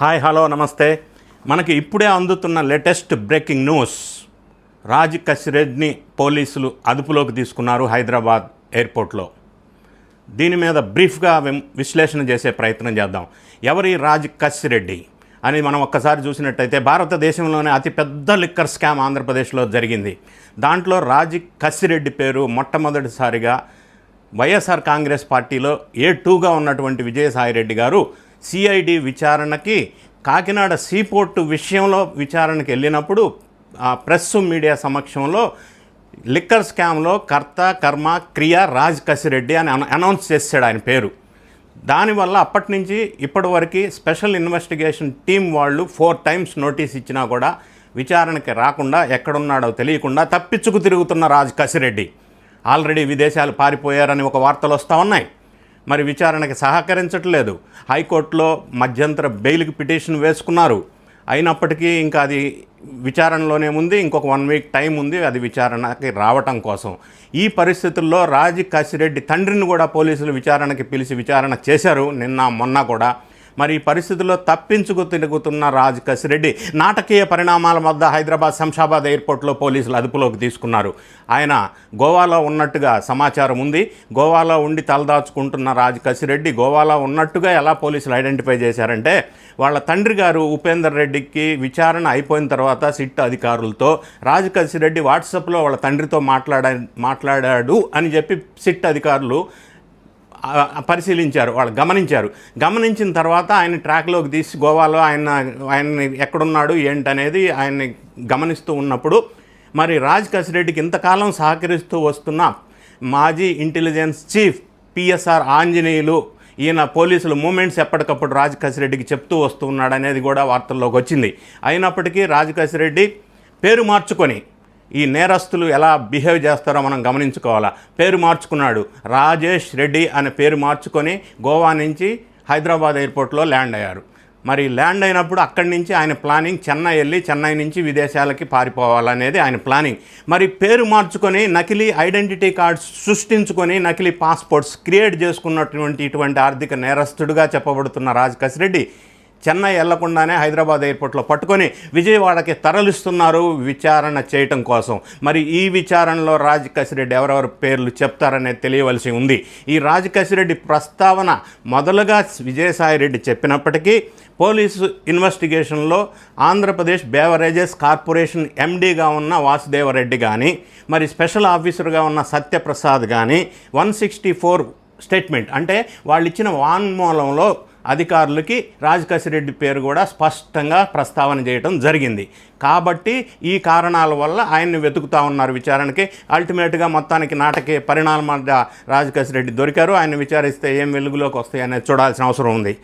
Hi hello నమస్తే. మనకి ఇప్పుడే అందుతున్న లేటెస్ట్ బ్రేకింగ్ న్యూస్. రాజ్ కసిరెడ్ని పోలీసులు అదుపులోకి తీసుకున్నారు హైదరాబాద్ ఎయిర్పోర్ట్లో. దీని మీద బ్రీఫ్గా విశ్లేషణ చేసే ప్రయత్నం చేద్దాం. ఎవరి రాజ్ కసిరెడ్డి అని మనం ఒక్కసారి చూసినట్టయితే భారతదేశంలోనే అతిపెద్ద లిక్కర్ స్కామ్ ఆంధ్రప్రదేశ్లో జరిగింది. దాంట్లో రాజ్ కసిరెడ్డి పేరు మొట్టమొదటిసారిగా వైఎస్ఆర్ కాంగ్రెస్ పార్టీలో ఏ టూగా ఉన్నటువంటి విజయసాయిరెడ్డి గారు సిఐడి విచారణకి కాకినాడ సీపోర్టు విషయంలో విచారణకి వెళ్ళినప్పుడు ఆ ప్రెస్ మీడియా సమక్షంలో లిక్కర్ స్కామ్లో కర్త కర్మ క్రియ రాజ్ కసిరెడ్డి అని అనౌన్స్ చేశాడు ఆయన పేరు. దానివల్ల అప్పటి నుంచి ఇప్పటివరకు స్పెషల్ ఇన్వెస్టిగేషన్ టీం వాళ్ళు ఫోర్ టైమ్స్ నోటీస్ ఇచ్చినా కూడా విచారణకి రాకుండా ఎక్కడున్నాడో తెలియకుండా తప్పించుకు తిరుగుతున్న రాజ్ కసిరెడ్డి. ఆల్రెడీ విదేశాలు పారిపోయారని ఒక వార్తలు వస్తూ ఉన్నాయి. మరి విచారణకి సహకరించట్లేదు. హైకోర్టులో మధ్యంతర బెయిల్కి పిటిషన్ వేసుకున్నారు. అయినప్పటికీ ఇంకా అది విచారణలోనే ఉంది. ఇంకొక వన్ వీక్ టైం ఉంది అది విచారణకి రావటం కోసం. ఈ పరిస్థితుల్లో రాజీ కాశిరెడ్డి తండ్రిని కూడా పోలీసులు విచారణకి పిలిచి విచారణ చేశారు. నిన్న మొన్న కూడా మరి ఈ పరిస్థితుల్లో తప్పించుకు తిరుగుతున్న రాజ్ కసిరెడ్డి నాటకీయ పరిణామాల మధ్య హైదరాబాద్ శంషాబాద్ ఎయిర్పోర్ట్లో పోలీసులు అదుపులోకి తీసుకున్నారు. ఆయన గోవాలో ఉన్నట్టుగా సమాచారం ఉంది. గోవాలో ఉండి తలదాచుకుంటున్న రాజ్ కసిరెడ్డి గోవాలో ఉన్నట్టుగా ఎలా పోలీసులు ఐడెంటిఫై చేశారంటే వాళ్ళ తండ్రి గారు ఉపేందర్ రెడ్డికి విచారణ అయిపోయిన తర్వాత సిట్ అధికారులతో రాజ్ కసిరెడ్డి వాట్సాప్లో వాళ్ళ తండ్రితో మాట్లాడా మాట్లాడాడు అని చెప్పి సిట్ అధికారులు పరిశీలించారు వాళ్ళు గమనించారు. గమనించిన తర్వాత ఆయన ట్రాక్లోకి తీసి గోవాలో ఆయన ఆయన్ని ఎక్కడున్నాడు ఏంటనేది ఆయన్ని గమనిస్తూ ఉన్నప్పుడు మరి రాజ్ కసిరెడ్డికి ఇంతకాలం సహకరిస్తూ వస్తున్న మాజీ ఇంటెలిజెన్స్ చీఫ్ పిఎస్ఆర్ ఆంజనేయులు ఈయన పోలీసులు మూమెంట్స్ ఎప్పటికప్పుడు రాజ్ కసిరెడ్డికి చెప్తూ వస్తూ ఉన్నాడు అనేది కూడా వార్తల్లోకి వచ్చింది. అయినప్పటికీ రాజ్ కసిరెడ్డి పేరు మార్చుకొని ఈ నేరస్తులు ఎలా బిహేవ్ చేస్తారో మనం గమనించుకోవాలా. పేరు మార్చుకున్నాడు. రాజేష్ రెడ్డి అనే పేరు మార్చుకొని గోవా నుంచి హైదరాబాద్ ఎయిర్పోర్ట్లో ల్యాండ్ అయ్యారు. మరి ల్యాండ్ అయినప్పుడు అక్కడి నుంచి ఆయన ప్లానింగ్ చెన్నై వెళ్ళి చెన్నై నుంచి విదేశాలకి పారిపోవాలనేది ఆయన ప్లానింగ్. మరి పేరు మార్చుకొని నకిలీ ఐడెంటిటీ కార్డ్స్ సృష్టించుకొని నకిలీ పాస్పోర్ట్స్ క్రియేట్ చేసుకున్నటువంటి ఇటువంటి ఆర్థిక నేరస్తుడుగా చెప్పబడుతున్న రాజ్ కసిరెడ్డి చెన్నై వెళ్ళకుండానే హైదరాబాద్ ఎయిర్పోర్ట్లో పట్టుకొని విజయవాడకి తరలిస్తున్నారు విచారణ చేయటం కోసం. మరి ఈ విచారణలో రాజ్ కసిరెడ్డి ఎవరెవరి పేర్లు చెప్తారనేది తెలియవలసి ఉంది. ఈ రాజ్ రెడ్డి ప్రస్తావన మొదలుగా విజయసాయిరెడ్డి చెప్పినప్పటికీ పోలీసు ఇన్వెస్టిగేషన్లో ఆంధ్రప్రదేశ్ బేవరేజెస్ కార్పొరేషన్ ఎండీగా ఉన్న వాసుదేవరెడ్డి కానీ మరి స్పెషల్ ఆఫీసర్గా ఉన్న సత్యప్రసాద్ కానీ వన్ సిక్స్టీ ఫోర్ స్టేట్మెంట్ అంటే వాళ్ళు ఇచ్చిన వాన్మూలంలో అధికారులకి రెడ్డి పేరు కూడా స్పష్టంగా ప్రస్తావన చేయడం జరిగింది. కాబట్టి ఈ కారణాల వల్ల ఆయన్ని వెతుకుతా ఉన్నారు విచారణకి. అల్టిమేట్గా మొత్తానికి నాటకీయ పరిణామాల మధ్య దొరికారు. ఆయన విచారిస్తే ఏం వెలుగులోకి వస్తాయి అనేది చూడాల్సిన అవసరం ఉంది.